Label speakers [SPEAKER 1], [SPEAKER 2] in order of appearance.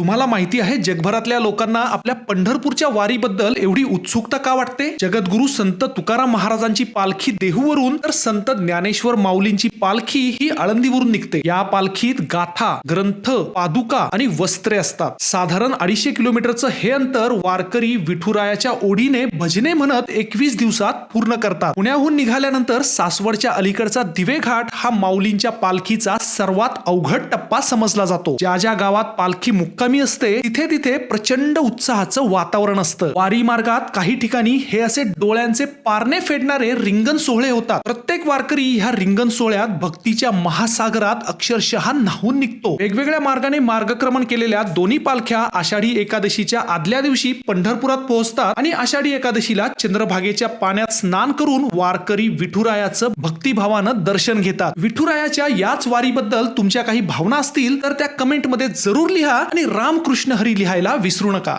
[SPEAKER 1] तुम्हाला माहिती आहे जगभरातल्या लोकांना आपल्या पंढरपूरच्या वारीबद्दल एवढी उत्सुकता का वाटते? जगद्गुरु संत तुकाराम महाराजांची पालखी देहूवरून तर संत ज्ञानेश्वर माऊलींची पालखी ही आळंदीवरून निघते. या पालखीत गाथा ग्रंथ पादुका आणि वस्त्रे असतात. साधारण अडीचशे किलोमीटरचं हे अंतर वारकरी विठुरायाच्या ओढीने भजने म्हणत एकवीस दिवसात पूर्ण करतात. पुण्याहून निघाल्यानंतर सासवडच्या अलीकडचा दिवे घाट हा माऊलींच्या पालखीचा सर्वात अवघड टप्पा समजला जातो. ज्या ज्या गावात पालखी मुक्का मुक्कामी असते तिथे तिथे प्रचंड उत्साहाचं वातावरण असतं. वारी मार्गात काही ठिकाणी हे असे डोळ्यांचे पारणे फेडणारे रिंगण सोहळे होतात. प्रत्येक वारकरी ह्या रिंगण सोहळ्यात भक्तीच्या महासागरात अक्षरशः न्हाऊन निघतो. वेगवेगळ्या मार्गाने मार्गक्रमण केलेल्या दोन्ही पालख्या आषाढी एकादशीच्या आदल्या दिवशी पंढरपुरात पोहोचतात आणि आषाढी एकादशीला चंद्रभागेच्या पाण्यात स्नान करून वारकरी विठुरायाचं भक्तिभावानं दर्शन घेतात. विठुरायाच्या याच वारीबद्दल तुमच्या काही भावना असतील तर त्या कमेंटमध्ये जरूर लिहा आणि रामकृष्ण हरी लिहायला विसरू नका.